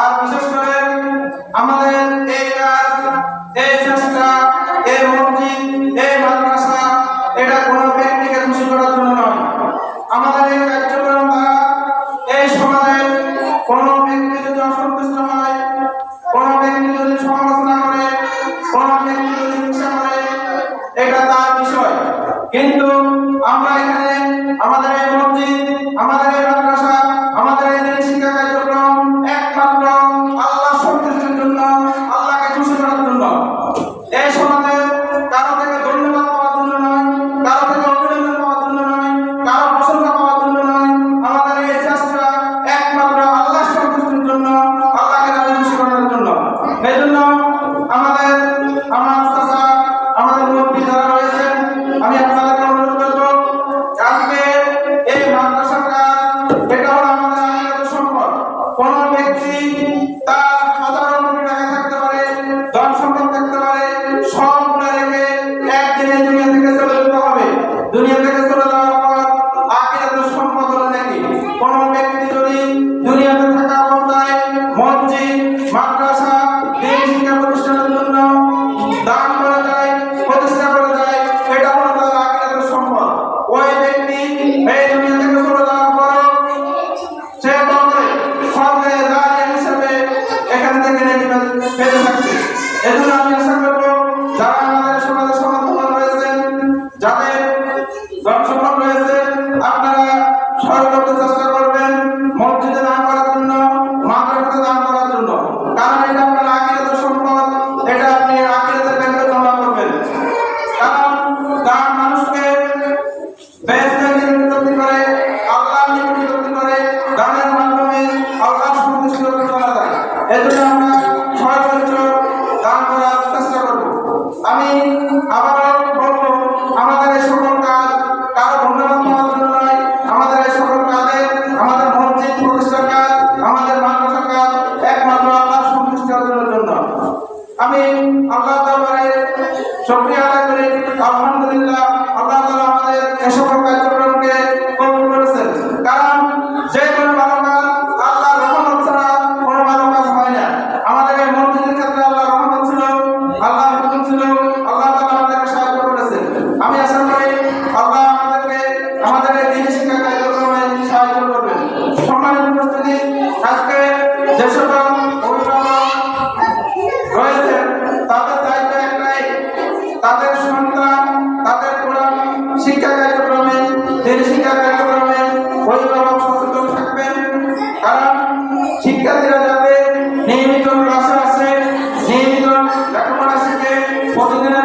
আর বিশেষ করে আমাদের এই কাজ এই চেষ্টা এই মসজিদ, এই মাদ্রাসা, এটা কোনো ব্যক্তিকে খুশি করার জন্য নয়। আমাদের এই কার্যক্রম দ্বারা এই সমাজের কোনো ব্যক্তি যদি অসন্তুষ্ট হয়, কোনো ব্যক্তি যদি সমালোচনা করে, কোনো ব্যক্তি যদি হিংসা করে, এটা তার বিষয়। কিন্তু আমরা এখানে আমাদের এই মসজিদ, আমাদের এই এই দুনিয়া সে বলবে স্বর্গে রাজা হিসেবে এখান সমাজে সমর্থন রয়েছেন, যাদের জনসম্পদ রয়েছে, আপনারা সর্বোচ্চ চেষ্টা আল্লাহ আমাদের মসজিদের ক্ষেত্রে আল্লাহর রহমত ছিল, আল্লাহর হুকুম ছিল, আল্লাহ তাআলা আমাদেরকে সাহায্য করেছেন। আমি আশা করি আল্লাহ আমাদেরকে আমাদের দিনী শিক্ষা কার্যক্রমে সাহায্য করবেন। সম্মানিত উপস্থিতি, আজকে শিক্ষার্থীরা যাতে নিয়মিত ক্লাসে আসে নিয়মিত লেখাপড়া শিখে প্রতিদিনের